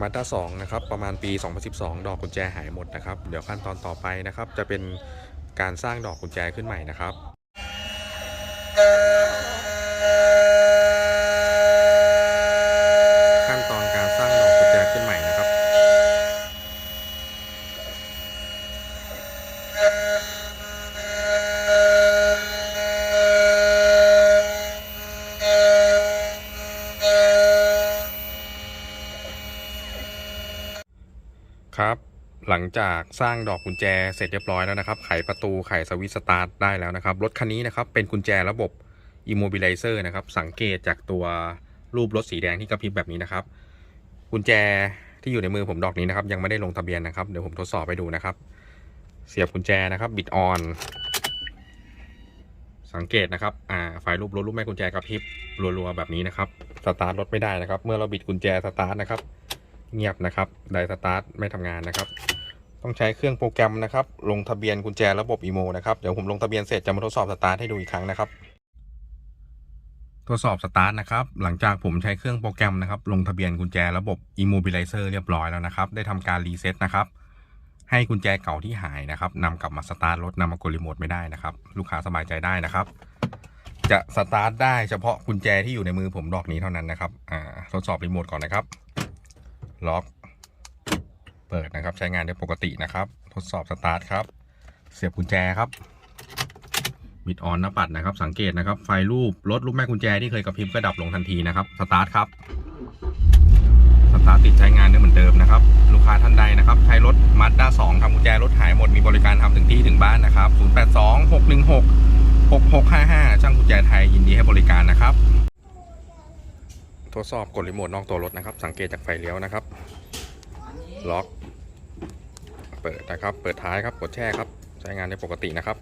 มาด้าสองนะครับประมาณปี 2012 ดอกกุญแจหายหมดนะครับ เดี๋ยวขั้นตอนต่อไปนะครับ จะเป็นการสร้างดอกกุญแจขึ้นใหม่นะครับขั้นตอนการสร้างดอกกุญแจขึ้นใหม่นะครับ ครับ หลังจากสร้างดอกกุญแจเสร็จเรียบร้อยแล้วนะครับ ไขประตูไขสวิตสตาร์ทได้แล้วนะครับ รถคันนี้นะครับเป็นกุญแจระบบ Immobilizer นะครับ สังเกตจากตัวรูปรถสีแดงที่กระพริบแบบนี้นะครับ กุญแจที่อยู่ในมือผมดอกนี้นะครับ ยังไม่ได้ลงทะเบียนนะครับ เดี๋ยวผมทดสอบให้ดูนะครับ เสียบกุญแจนะครับบิดออนสังเกตนะครับ อ่า ไฟรูปรถรูปแม่กุญแจกระพริบรัวๆแบบนี้นะครับ สตาร์ทรถไม่ได้นะครับ เมื่อเราบิดกุญแจสตาร์ทนะครับ เงียบนะครับไดสตาร์ทไม่ทำงานนะครับ ต้องใช้เครื่องโปรแกรมนะครับ ลงทะเบียนกุญแจระบบอีโมนะครับ เดี๋ยวผมลงทะเบียนเสร็จจะมาทดสอบสตาร์ทให้ดูอีกครั้งนะครับ ทดสอบสตาร์ทนะครับ หลังจากผมใช้เครื่องโปรแกรมนะครับ ลงทะเบียนกุญแจระบบ Immobilizer เรียบร้อยแล้วนะครับ ได้ทำการรีเซ็ตนะครับ ให้กุญแจเก่าที่หายนะครับนำกลับมาสตาร์ทรถนำมากดรีโมทไม่ได้นะครับ ลูกค้าสบายใจได้นะครับจะสตาร์ทได้เฉพาะกุญแจที่อยู่ในมือผมดอกนี้เท่านั้นนะครับ อ่า ทดสอบรีโมทก่อนนะครับ ล็อก เปิดนะครับ ใช้งานได้ปกตินะครับ ทดสอบสตาร์ทครับ เสียบกุญแจครับบิดออนหน้าปัดนะครับ สังเกตนะครับ ไฟรูปรถลูกแม่กุญแจที่เคยกระพริบก็ดับลงทันทีนะครับ สตาร์ทครับ สตาร์ทติดใช้งานได้เหมือนเดิมนะครับ ลูกค้าท่านใดนะครับ ใช้รถมาด้า2ทำกุญแจรถหายหมด มีบริการทำถึงที่ถึงบ้านนะครับ 082 616 6655 ช่างกุญแจไทยยินดีให้บริการนะครับ ทดสอบกดรีโมทนอกตัวรถนะครับ สังเกตจากไฟเลี้ยวนะครับ ล็อก เปิดนะครับ เปิดท้ายครับ กดแช่ครับ ใช้งานได้ปกตินะครับ